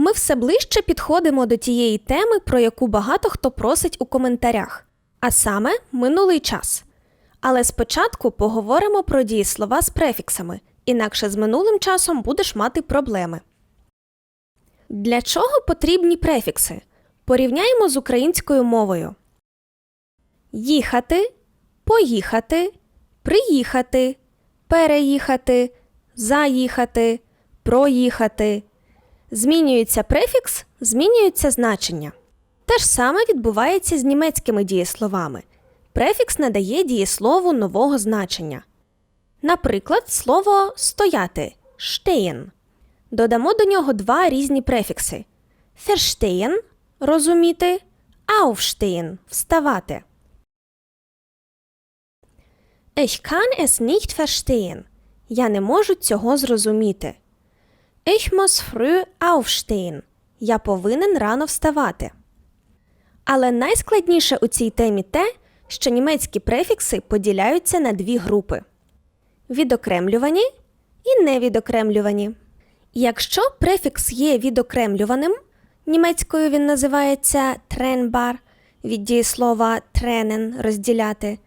Ми все ближче підходимо до тієї теми, про яку багато хто просить у коментарях, а саме минулий час. Але спочатку поговоримо про дієслова з префіксами, інакше з минулим часом будеш мати проблеми. Для чого потрібні префікси? Порівняємо з українською мовою. Їхати, поїхати, приїхати, переїхати, заїхати, проїхати. Змінюється префікс, змінюється значення. Те ж саме відбувається з німецькими дієсловами. Префікс надає дієслову нового значення. Наприклад, слово стояти stehen. Додамо до нього два різні префікси: verstehen – розуміти, aufstehen – вставати. Ich kann es nicht verstehen. Я не можу цього зрозуміти. Ich muss früh aufstehen. Я повинен рано вставати. Але найскладніше у цій темі те, що німецькі префікси поділяються на дві групи: відокремлювані і невідокремлювані. Якщо префікс є відокремлюваним, німецькою він називається trennbar, від дієслова trennen – розділяти,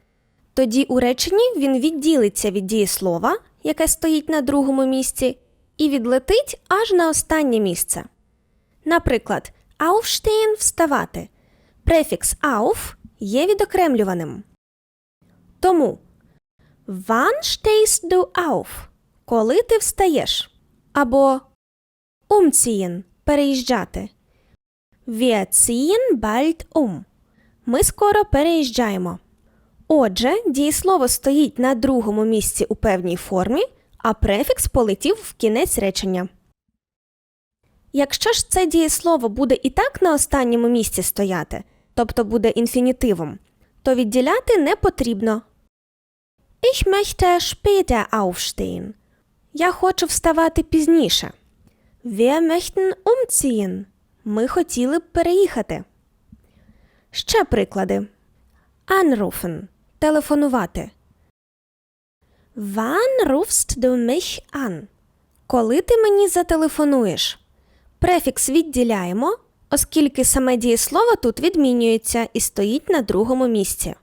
тоді у реченні він відділиться від дієслова, яке стоїть на другому місці, і відлетить аж на останнє місце. Наприклад, aufstehen – вставати. Префікс auf є відокремлюваним. Тому Wann stehst du auf? Коли ти встаєш? Або umziehen – переїжджати. Wir ziehen bald um. Ми скоро переїжджаємо. Отже, дієслово стоїть на другому місці у певній формі, а префікс полетів в кінець речення. Якщо ж це дієслово буде і так на останньому місці стояти, тобто буде інфінітивом, то відділяти не потрібно. Ich möchte später aufstehen. Я хочу вставати пізніше. Wir möchten umziehen. Ми хотіли б переїхати. Ще приклади. Anrufen – телефонувати. Wann rufst du mich an? Коли ти мені зателефонуєш? Префікс відділяємо, оскільки саме дієслово тут відмінюється і стоїть на другому місці.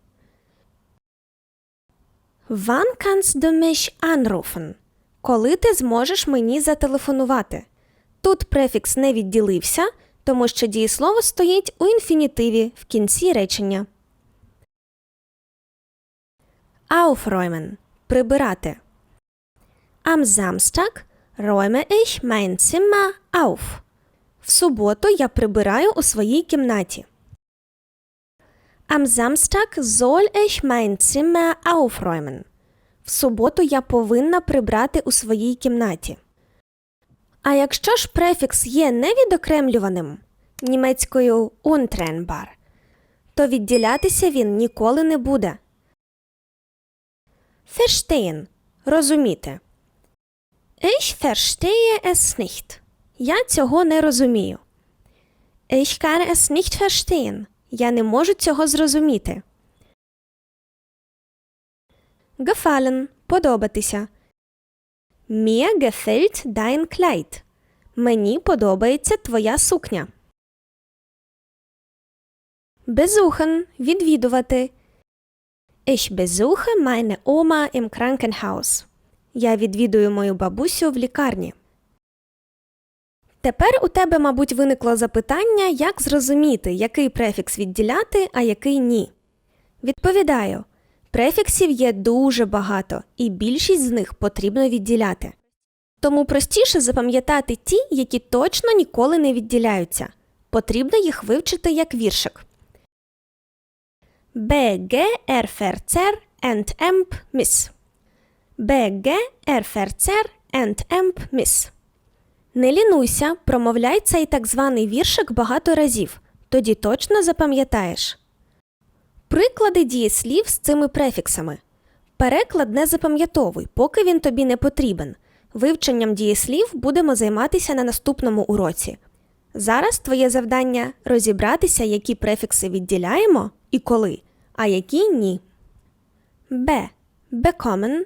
Wann kannst du mich anrufen? Коли ти зможеш мені зателефонувати? Тут префікс не відділився, тому що дієслово стоїть у інфінітиві в кінці речення. Aufräumen – прибирати. Am Samstag räume ich mein Zimmer auf. В суботу я прибираю у своїй кімнаті. Am Samstag soll ich mein Zimmer aufräumen. В суботу я повинна прибрати у своїй кімнаті. А якщо ж префікс є невідокремлюваним німецькою untrennbar, то відділятися він ніколи не буде. Verstehen – розуміти. Ich verstehe es nicht. Я цього не розумію. Ich kann es nicht verstehen. Я не можу цього зрозуміти. Gefallen – подобатися. Mir gefällt dein Kleid. Мені подобається твоя сукня. Besuchen – відвідувати. Ich besuche meine Oma im Krankenhaus. Я відвідую мою бабусю в лікарні. Тепер у тебе, мабуть, виникло запитання, як зрозуміти, який префікс відділяти, а який ні. Відповідаю, префіксів є дуже багато, і більшість з них потрібно відділяти. Тому простіше запам'ятати ті, які точно ніколи не відділяються. Потрібно їх вивчити як віршик. BG erferzer and emp miss. BG erferzer and emp miss. Не лінуйся, промовляй цей так званий віршик багато разів. Тоді точно запам'ятаєш. Приклади дієслів з цими префіксами. Переклад не запам'ятовуй, поки він тобі не потрібен. Вивченням дієслів будемо займатися на наступному уроці. Зараз твоє завдання розібратися, які префікси відділяємо і коли, а які ні. Б. Bekommen.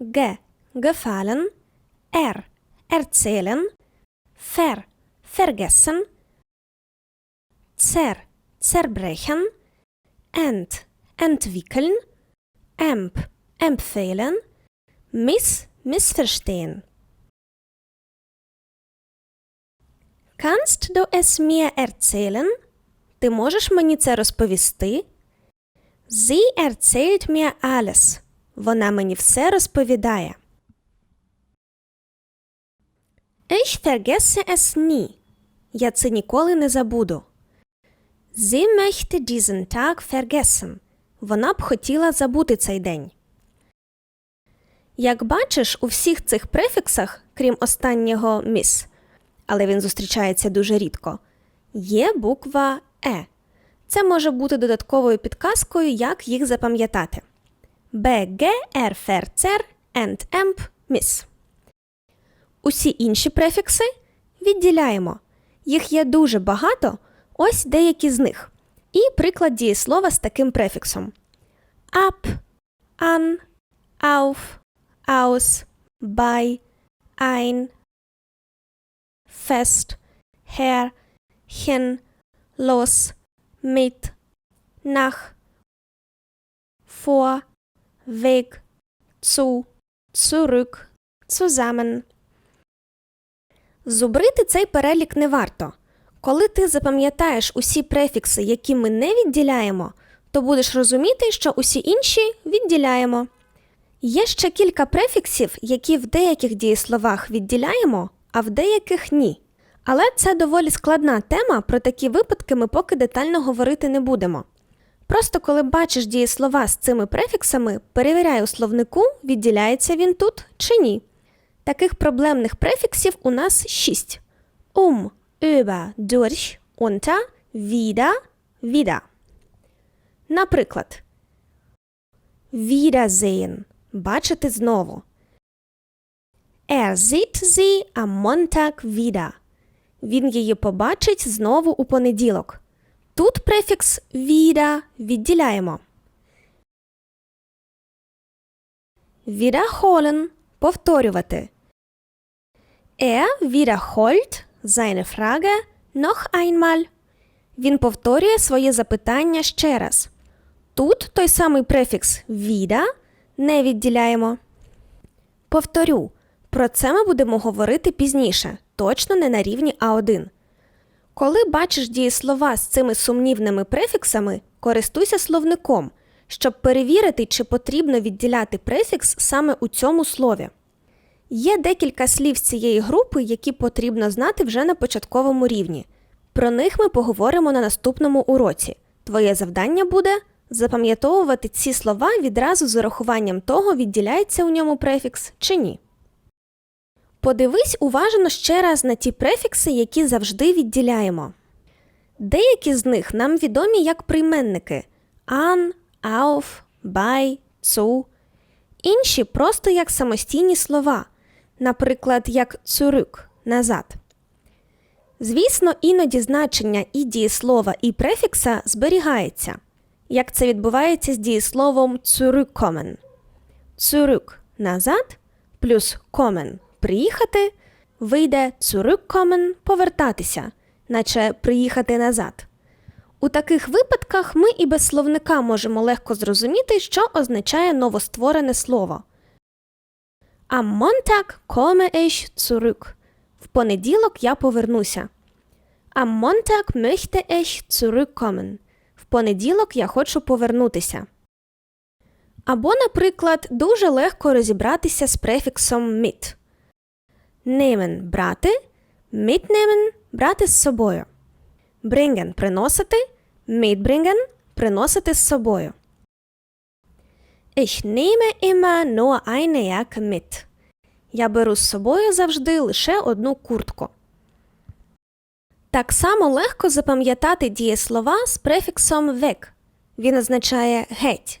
Г. Gefallen. Р. Erzählen. Ver. vergessen, zer, zerbrechen, ent, entwickeln, emp, empfehlen, miss, missverstehen. Kannst du es mir erzählen? Ти можеш мені це розповісти? Sie erzählt mir alles. Вона мені все розповідає. Ich vergesse es nie. Я це ніколи не забуду. Sie möchte diesen Tag vergessen. Вона б хотіла забути цей день. Як бачиш, у всіх цих префіксах, крім останнього міс, але він зустрічається дуже рідко, є буква Е. Це може бути додатковою підказкою, як їх запам'ятати. Фер, Цер, Ент, Емп, Міс. Усі інші префікси відділяємо. Їх є дуже багато, ось деякі з них. І приклад дієслова з таким префіксом: ab, an, auf, aus, bei, ein, fest, her, hin, los, mit, nach, vor, weg, zu, zurück, zusammen. Зубрити цей перелік не варто. Коли ти запам'ятаєш усі префікси, які ми не відділяємо, то будеш розуміти, що усі інші відділяємо. Є ще кілька префіксів, які в деяких дієсловах відділяємо, а в деяких ні. Але це доволі складна тема, про такі випадки ми поки детально говорити не будемо. Просто коли бачиш дієслова з цими префіксами, перевіряй у словнику, відділяється він тут чи ні. Таких проблемних префіксів у нас шість: um, über, durch, unter, wieder, wieder. Наприклад, Wiedersehen – бачити знову. Er sieht sie am Montag wieder. Він її побачить знову у понеділок. Тут префікс wieder відділяємо. Wiederholen – повторювати. Er wiederholt seine Frage noch einmal. Він повторює своє запитання ще раз. Тут той самий префікс wieder не відділяємо. Повторю, про це ми будемо говорити пізніше, точно не на рівні А1. Коли бачиш дієслова з цими сумнівними префіксами, користуйся словником, щоб перевірити, чи потрібно відділяти префікс саме у цьому слові. Є декілька слів з цієї групи, які потрібно знати вже на початковому рівні. Про них ми поговоримо на наступному уроці. Твоє завдання буде запам'ятовувати ці слова відразу з урахуванням того, відділяється у ньому префікс чи ні. Подивись уважно ще раз на ті префікси, які завжди відділяємо. Деякі з них нам відомі як прийменники an, auf, bei, zu. Інші просто як самостійні слова, наприклад, як zurück – назад. Звісно, іноді значення і дієслова, і префікса зберігається, як це відбувається з дієсловом zurückkommen. Zurück – назад плюс kommen – приїхати, вийде zurückkommen – повертатися, наче приїхати назад. У таких випадках ми і без словника можемо легко зрозуміти, що означає новостворене слово. Am Montag komme ich zurück. В понеділок я повернуся. Am Montag möchte ich zurückkommen. В понеділок я хочу повернутися. Або, наприклад, дуже легко розібратися з префіксом mit. Nehmen – брати, mitnehmen – брати з собою. Bringen – приносити, mitbringen – приносити з собою. Ich nehme immer nur eine Jacke mit. Я беру з собою завжди лише одну куртку. Так само легко запам'ятати дієслова з префіксом weg. Він означає геть.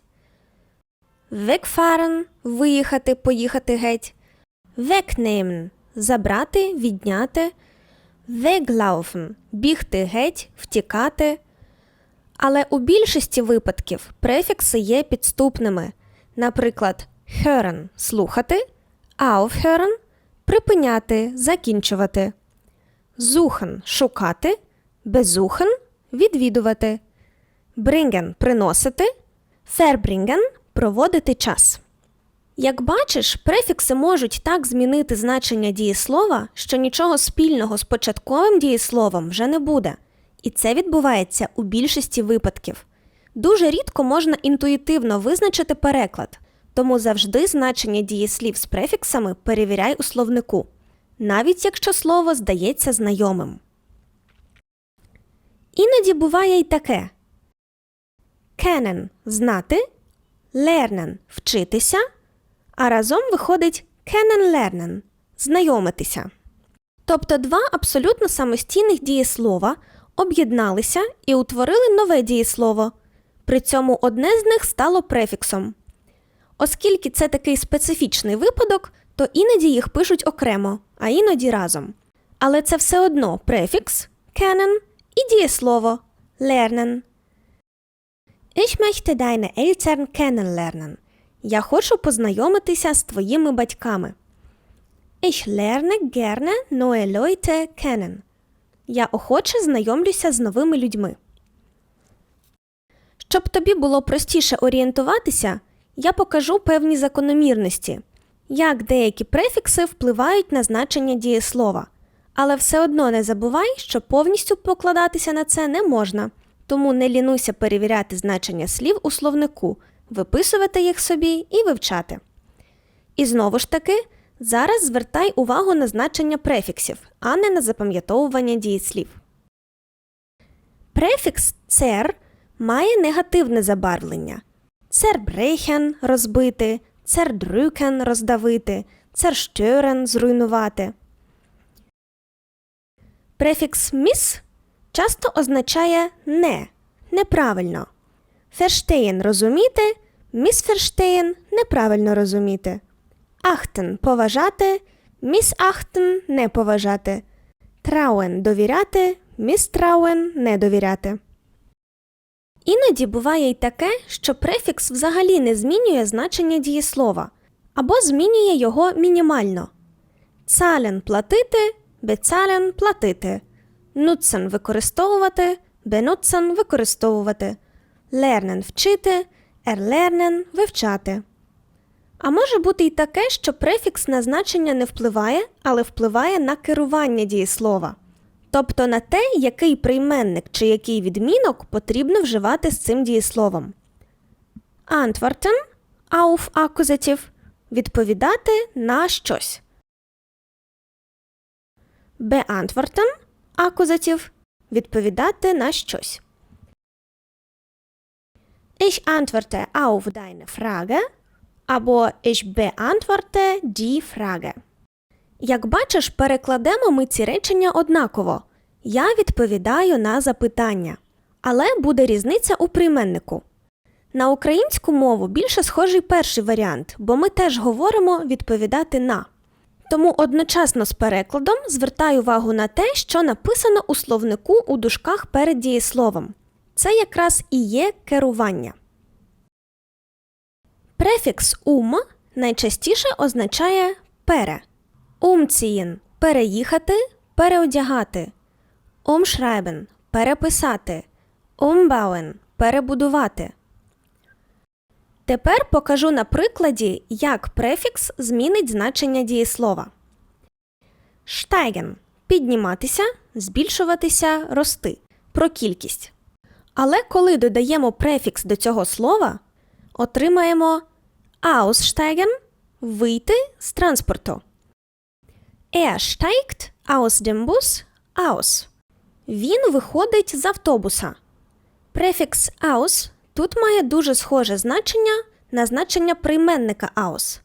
Wegfahren – виїхати, поїхати геть. Wegnehmen – забрати, відняти. Weglaufen – бігти геть, втікати. Але у більшості випадків префікси є підступними. Наприклад, hören – слухати, aufhören – припиняти, закінчувати. Suchen – шукати, besuchen – відвідувати, bringen – приносити, verbringen – проводити час. Як бачиш, префікси можуть так змінити значення дієслова, що нічого спільного з початковим дієсловом вже не буде. І це відбувається у більшості випадків. Дуже рідко можна інтуїтивно визначити переклад, тому завжди значення дієслів з префіксами перевіряй у словнику, навіть якщо слово здається знайомим. Іноді буває й таке: kennen – знати, lernen – вчитися, а разом виходить kennen-lernen – знайомитися. Тобто два абсолютно самостійних дієслова об'єдналися і утворили нове дієслово. При цьому одне з них стало префіксом. Оскільки це такий специфічний випадок, то іноді їх пишуть окремо, а іноді разом. Але це все одно префікс kennen і дієслово lernen. Ich möchte deine Eltern kennenlernen. Я хочу познайомитися з твоїми батьками. Ich lerne gerne neue Leute kennen. Я охоче знайомлюся з новими людьми. Щоб тобі було простіше орієнтуватися, я покажу певні закономірності, як деякі префікси впливають на значення дієслова. Але все одно не забувай, що повністю покладатися на це не можна, тому не лінуйся перевіряти значення слів у словнику, виписувати їх собі і вивчати. І знову ж таки, зараз звертай увагу на значення префіксів, а не на запам'ятовування дієслів. Префікс цер має негативне забарвлення. Цербрехен розбити, цердрюкен роздавити, церштюрен зруйнувати. Префікс міс часто означає не, неправильно. Ферштеєн розуміти, місферштеєн неправильно розуміти. Ахтен поважати, місахтен не поважати. Трауен довіряти, містрауен не довіряти. Іноді буває й таке, що префікс взагалі не змінює значення дієслова або змінює його мінімально. Цален платити, бецален платити, нуцен використовувати, бенуцен використовувати, лернен вчити, ерлернен вивчати. А може бути й таке, що префікс на значення не впливає, але впливає на керування дієслова. Тобто на те, який прийменник чи який відмінок потрібно вживати з цим дієсловом. Antworten auf Akkusativ – відповідати на щось. Beantworten – Акузатив – відповідати на щось. Ich antworte auf deine Frage або Ich beantworte die Frage. Як бачиш, перекладемо ми ці речення однаково. Я відповідаю на запитання. Але буде різниця у прийменнику. На українську мову більше схожий перший варіант, бо ми теж говоримо відповідати на. Тому одночасно з перекладом звертаю увагу на те, що написано у словнику у дужках перед дієсловом. Це якраз і є керування. Префікс ум найчастіше означає пере. Умцієн переїхати, переодягати. Умшрайбен переписати. Умбауен перебудувати. Тепер покажу на прикладі, як префікс змінить значення дієслова. Штайген підніматися, збільшуватися, рости. Про кількість. Але коли додаємо префікс до цього слова, отримаємо aussteigen – вийти з транспорту. Er steigt aus dem Bus aus. Він виходить з автобуса. Префікс aus тут має дуже схоже значення на значення прийменника aus.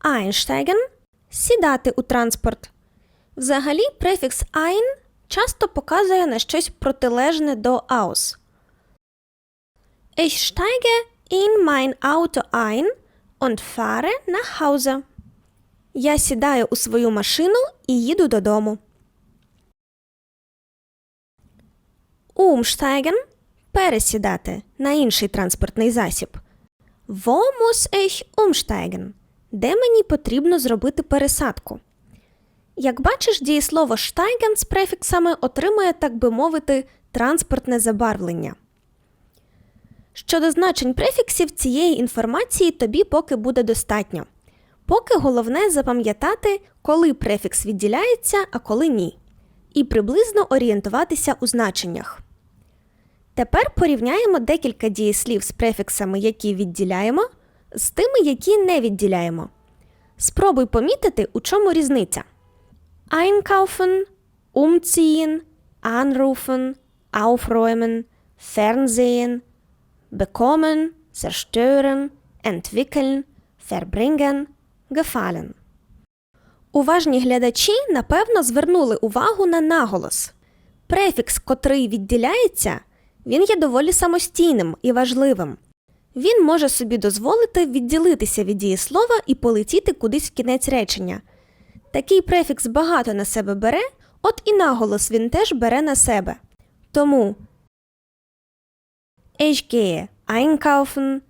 Einsteigen – сідати у транспорт. Взагалі, префікс ein часто показує на щось протилежне до aus. Ich steige in mein Auto ein und fahre nach Hause. Я сідаю у свою машину і їду додому. Umsteigen – пересідати на інший транспортний засіб. Wo muss ich umsteigen? Де мені потрібно зробити пересадку? Як бачиш, дієслово steigen з префіксами отримує, так би мовити, транспортне забарвлення. Щодо значень префіксів цієї інформації тобі поки буде достатньо. Поки головне запам'ятати, коли префікс відділяється, а коли ні. І приблизно орієнтуватися у значеннях. Тепер порівняємо декілька дієслів з префіксами, які відділяємо, з тими, які не відділяємо. Спробуй помітити, у чому різниця. Einkaufen, umziehen, anrufen, aufräumen, fernsehen, bekommen, zerstören, entwickeln, verbringen, gefallen. Уважні глядачі напевно звернули увагу на наголос. Префікс, котрий відділяється, він є доволі самостійним і важливим. Він може собі дозволити відділитися від дієслова і полетіти кудись в кінець речення. Такий префікс багато на себе бере, от і наголос він теж бере на себе. Тому Ich gehe einkaufen,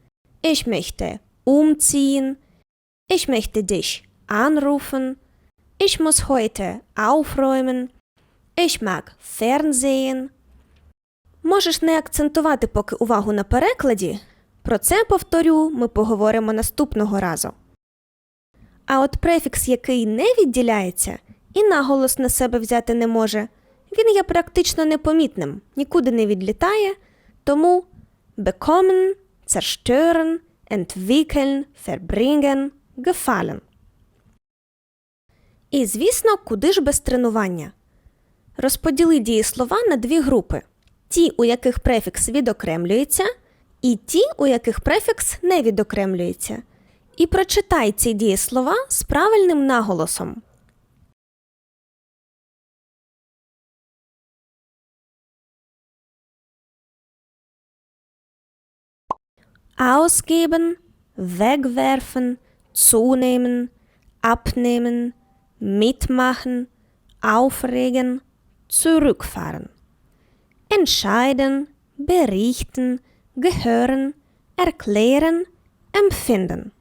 ich möchte umziehen, ich möchte dich anrufen, ich muss heute aufräumen, ich mag Fernsehen. Можеш не акцентувати поки увагу на перекладі. Про це, повторю, ми поговоримо наступного разу. А от префікс, який не відділяється і наголос на себе взяти не може, він є практично непомітним, нікуди не відлітає, тому bekommen, zerstören, entwickeln, verbringen, gefallen. І, звісно, куди ж без тренування? Розподіли дієслова на дві групи: ті, у яких префікс відокремлюється, і ті, у яких префікс не відокремлюється. І прочитай ці дієслова з правильним наголосом. Ausgeben, wegwerfen, zunehmen, abnehmen, mitmachen, aufregen, zurückfahren. Entscheiden, berichten, gehören, erklären, empfinden.